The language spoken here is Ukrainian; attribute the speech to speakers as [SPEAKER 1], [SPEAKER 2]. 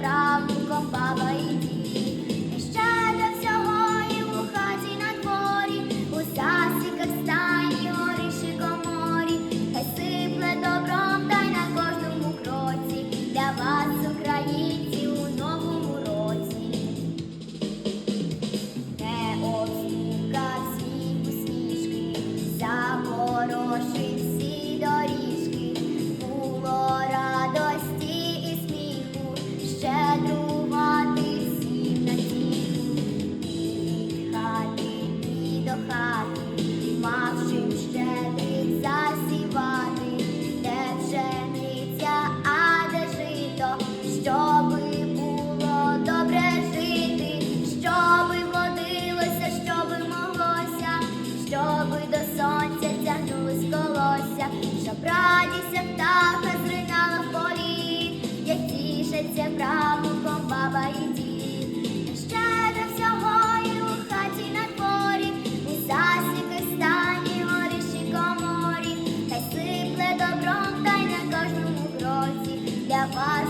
[SPEAKER 1] pravo com baba e Дивляться правнуком баба і дід ще до всього і у хаті на дворі, у засіки стані, горіші коморі, та й сипле добром, та й на кожному кроці. Для вас.